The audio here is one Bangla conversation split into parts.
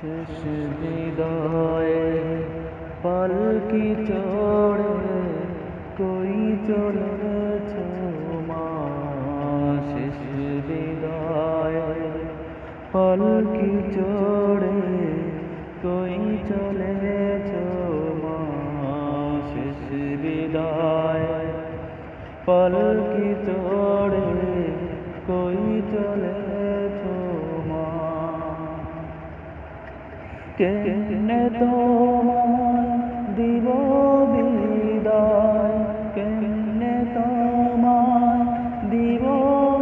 শেষ বিদায় পালকি চড়ে, কই চলেছ মা? শেষ বিদায় পালকি চড়ে, কই চলেছ মা? শেষ বিদায় পালকি চড়ে, কই চলেছ কেনে তোমায় দিব বিদায়? কেনে তোমায় দিব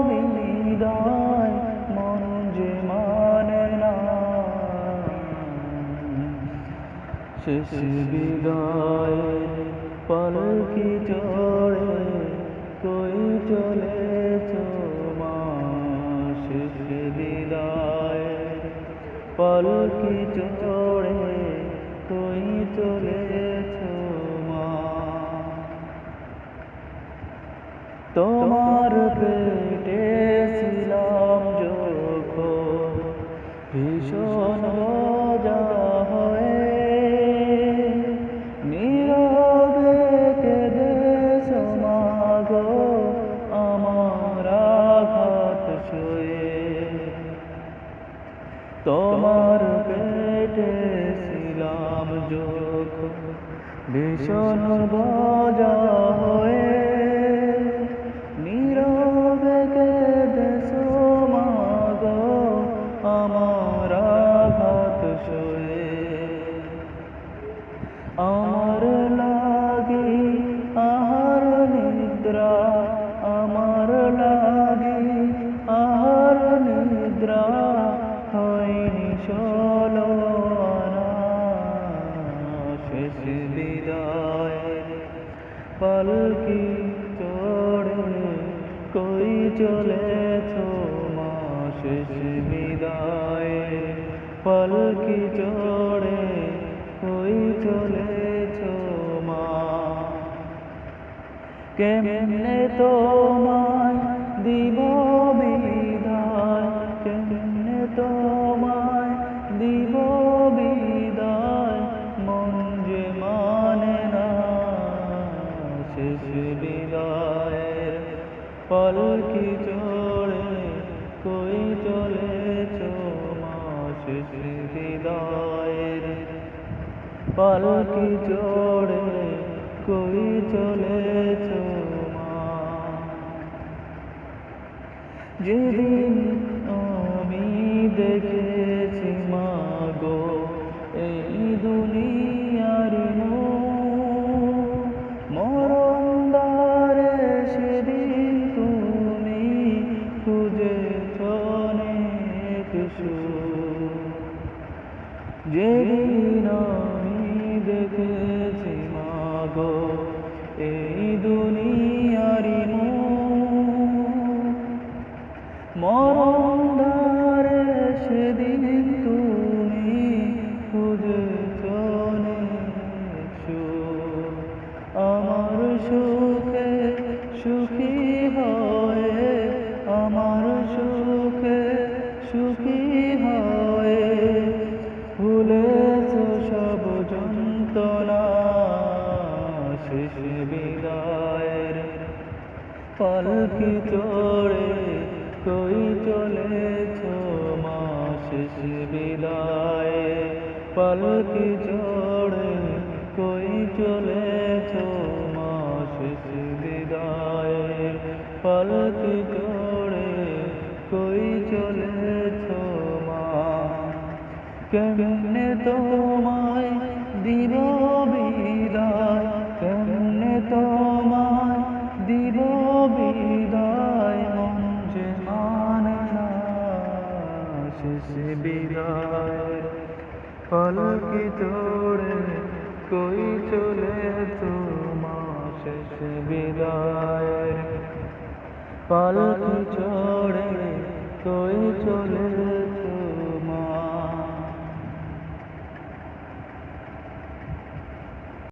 বিদায়? মন যে মানে না। শেষ বিদায়, পালকি চড়ে কই চলেছ মা? শেষ বিদায়, পালকি চড়ে কই ভীষণ বজা হয়ে নীরবে কেঁদে মাগ আমার আঘাত সয়ে আমার পালকি চরণে কই চলেছ মা শেষ বিদায় পালকি চড়ে কই চলেছ মা? কেমনে তোমায় পলকি চড়ে কই চলে হৃদয়ের? পলকি জোড়ে কই চলে যেদিন আমি দেখেছি ভুলেছ সব যন্ত্রণা শেষ বিদায়ের পালকি চড়ে কই চলেছ মা? শেষ বিদায়ে পালকি চড়ে কই চলেছ মা? শেষ বিদায়ে পালকি কেমনে তোমায় দিব বিদায়? কেমনে তোমায় দিব বিদায়? মন যে মানে না, শেষ বিদায়। পলকি তোড়ে কই চলে তোমা শেষ বিদায়? পালকি চলে